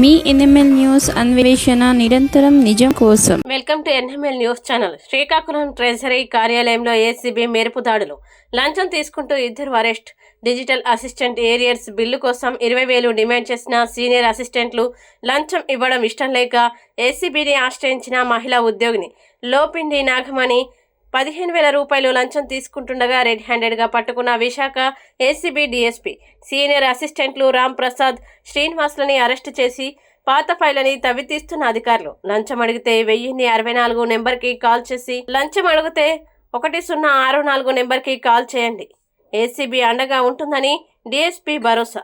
మీ NML news అన్వేషణ నిరంతరం నిజం కోసం. Welcome to NML news channel. Srikakulam treasury కార్యాలయంలో ఏసీబీ మెరుపు దాడులు. లంచం తీసుకుంటూ ఇద్దరు arrest. Digital assistant arrears bill కోసం ఇరవై వేలు డిమాండ్ చేసిన సీనియర్ అసిస్టెంట్లు లంచం ఇవ్వడం ఇష్టం లేక ఏసీబీని ఆశ్రయించిన మహిళా ఉద్యోగిని లోపిండి నాగమణి పదిహేను వేల రూపాయలు లంచం తీసుకుంటుండగా రెడ్ హ్యాండెడ్గా పట్టుకున్న విశాఖ ఏసీబీ డీఎస్పీ సీనియర్ అసిస్టెంట్లు రామ్ ప్రసాద్ శ్రీనివాసులని అరెస్టు చేసి పాత ఫైళ్ళని తవ్వితీస్తున్న అధికారులు. లంచం అడిగితే వెయ్యిన్ని అరవై నాలుగు నెంబర్కి కాల్ చేసి లంచం అడిగితే ఒకటి సున్నా ఆరు నాలుగు నెంబర్కి కాల్ చేయండి. ఏసీబీ అండగా ఉంటుందని డిఎస్పీ భరోసా.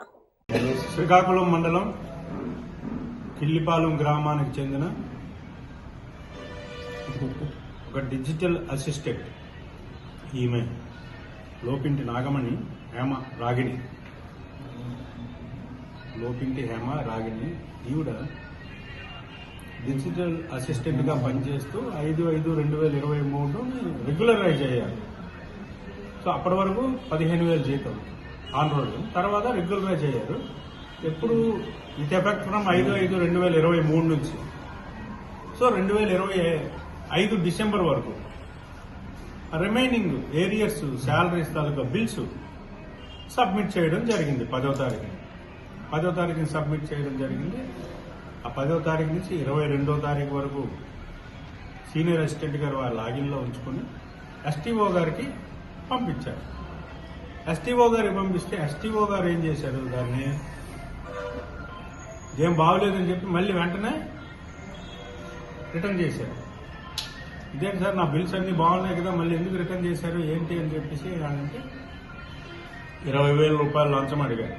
శ్రీకాకుళం మండలం కిల్లిపాలెం గ్రామానికి చెందిన ఒక డిజిటల్ అసిస్టెంట్ ఈమె లోపింటి నాగమణి హేమ రాగిణి. లోపింటి హేమ రాగిణి. ఈవిడ డిజిటల్ అసిస్టెంట్గా పనిచేస్తూ ఐదు ఐదు రెండు వేల ఇరవై మూడు రెగ్యులరైజ్ అయ్యారు. సో అప్పటి వరకు పదిహేను వేలు జీతం ఆన్ రోడ్. తర్వాత రెగ్యులరైజ్ అయ్యారు. ఎప్పుడు ఇట్ ఎఫెక్ట్ ఫ్రమ్ ఐదు ఐదు రెండు వేల ఇరవై మూడు నుంచి. సో రెండు వేల ఇరవై ఐదు డిసెంబర్ వరకు. రిమైనింగ్ ఏరియర్స్ శాలరీస్ తాలూకా బిల్స్ సబ్మిట్ చేయడం జరిగింది పదో తారీఖున. పదో తారీఖున సబ్మిట్ చేయడం జరిగింది. ఆ పదో తారీఖు నుంచి ఇరవై రెండో తారీఖు వరకు సీనియర్ అసిస్టెంట్ గారు వాళ్ళ లాగిన్లో ఉంచుకొని ఎస్టీఓ గారికి పంపించారు. ఎస్టీఓ గారికి పంపిస్తే ఎస్టీఓ గారు ఏం చేశారు? దాన్ని ఏం బాగోలేదని చెప్పి మళ్ళీ వెంటనే రిటర్న్ చేశారు. ఇదేంటి సార్ నా బిల్స్ అన్ని బాగున్నాయి కదా మళ్ళీ ఎందుకు రిటర్న్ చేశారు ఏంటి అని చెప్పేసి అంటే ఇరవై వేల రూపాయలు లంచం అడిగారు.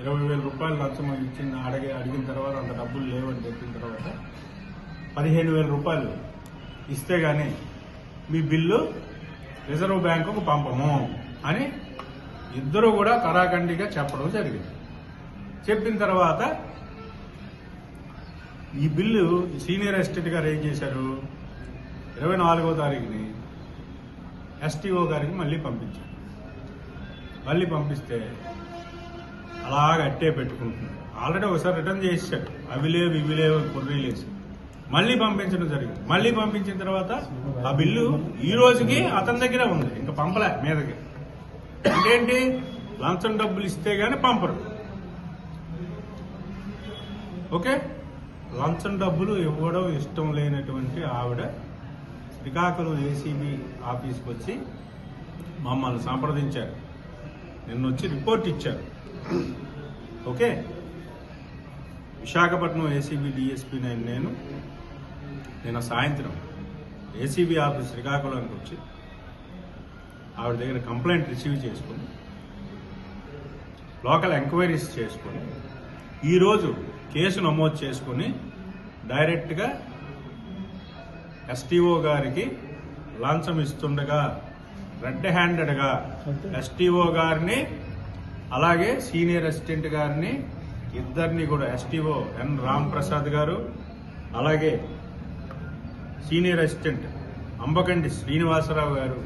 ఇరవై వేల రూపాయలు లంచం ఇచ్చింది అడిగి అడిగిన తర్వాత అంత డబ్బులు లేవని చెప్పిన తర్వాత పదిహేను వేల రూపాయలు ఇస్తే గానీ మీ బిల్లు రిజర్వ్ బ్యాంకుకు పంపము అని ఇద్దరు కూడా కరాఖండిగా చెప్పడం జరిగింది. చెప్పిన తర్వాత ఈ బిల్లు సీనియర్ అసిస్టెంట్ గారు ఏం చేశారు. ఇరవై నాలుగో తారీఖుని ఎస్టీఓ గారికి మళ్ళీ పంపించారు. మళ్ళీ పంపిస్తే అలాగ అట్టే పెట్టుకుంటున్నారు. ఆల్రెడీ ఒకసారి రిటర్న్ చేశారు అవి లేవు ఇవి లేవు కొర్రీలేసి మళ్ళీ పంపించడం జరిగింది. మళ్ళీ పంపించిన తర్వాత ఆ బిల్లు ఈ రోజుకి అతని దగ్గరే ఉంది. ఇంకా పంపలే మీదకి ఏంటి లంచం డబ్బులు ఇస్తే గానీ పంపరు. ఓకే? లంచం డబ్బులు ఇవ్వడం ఇష్టం లేనటువంటి ఆవిడ శ్రీకాకుళం ఏసీబీ ఆఫీస్కి వచ్చి మమ్మల్ని సంప్రదించారు. నిన్న వచ్చి రిపోర్ట్ ఇచ్చారు. ఓకే? విశాఖపట్నం ఏసీబీ డిఎస్పీ నేను నిన్న సాయంత్రం ఏసీబీ ఆఫీస్ శ్రీకాకుళానికి వచ్చి ఆవిడ దగ్గర కంప్లైంట్ రిసీవ్ చేసుకుని లోకల్ ఎంక్వైరీస్ చేసుకొని ఈరోజు కేసు నమోదు చేసుకొని డైరెక్ట్గా ఎస్టీఓ గారికి లంచం ఇస్తుండగా రెడ్ హ్యాండెడ్గా ఎస్టీఓ గారిని అలాగే సీనియర్ అసిస్టెంట్ గారిని ఇద్దరిని కూడా ఎస్టీఓ ఎన్ రామ్ ప్రసాద్ గారు అలాగే సీనియర్ అసిస్టెంట్ అంబకండి శ్రీనివాసరావు గారు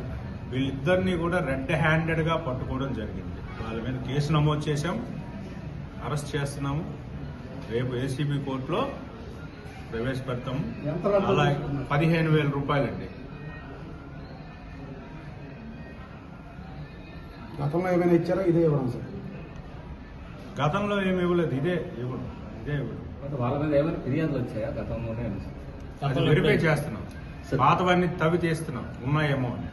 వీళ్ళిద్దరిని కూడా రెడ్ హ్యాండెడ్గా పట్టుకోవడం జరిగింది. వాళ్ళ మీద కేసు నమోదు చేశాం అరెస్ట్ చేస్తున్నాము. రేపు ఏసీబీ కోర్టులో ప్రవేశపెడతాము అలాగే పదిహేను వేల రూపాయలండి. గతంలో ఏమైనా ఇచ్చారా? ఇదే ఇవ్వడం సార్. గతంలో ఏమి ఇవ్వలేదు. ఇదే ఇవ్వడం. ఇదే ఇవ్వడం. అంటే వాళ్ళ మీద ఏమైనా ఫిర్యాదులు వచ్చాయా గతంలోనే అది వెరిఫై చేస్తున్నాం. పాతవన్నీ తవ్వి తీస్తున్నాం ఉన్నాయేమో అని.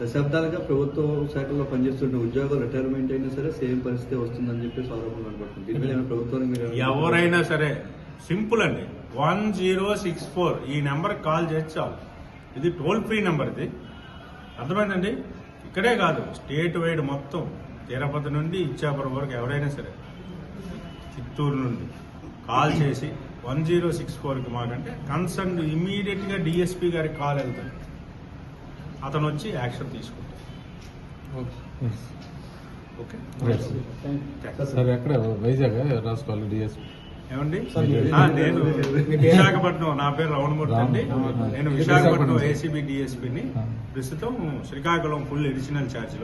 దశాబ్దాలుగా ప్రభుత్వ శాఖల్లో పనిచేస్తున్న ఉద్యోగులు రిటైర్మెంట్ అయినా సరే సేమ్ పరిస్థితి వస్తుందని చెప్పేసి ఆరోపణలు అనుకుంటుంది దీని మీద ప్రభుత్వానికి ఎవరైనా సరే సింపుల్ అండి. వన్ జీరో సిక్స్ ఫోర్ ఈ నెంబర్ కాల్ చేసి చాలు. ఇది టోల్ ఫ్రీ నెంబర్ ఇది. అర్థమైందండి? ఇక్కడే కాదు స్టేట్ వైడ్ మొత్తం. తిరుపతి నుండి ఇచ్చాపురం వరకు ఎవరైనా సరే చిత్తూరు నుండి కాల్ చేసి వన్ జీరో సిక్స్ ఫోర్కి మాకంటే కన్సర్న్ ఇమీడియట్గా డిఎస్పీ గారికి కాల్ వెళ్తుంది అతను వచ్చి యాక్షన్ తీసుకుంటారు. ఓకే. సార్ ఎక్కడ? వైజాగ్? రాసుకోవాలి? డిఎస్పీ ఏమండి? నేను విశాఖపట్నం నా పేరు రమణమూర్తి అండి. నేను విశాఖపట్నం ఏసీబీ డిఎస్పీని ప్రస్తుతం శ్రీకాకుళం ఫుల్ ఎడిషనల్ ఛార్జ్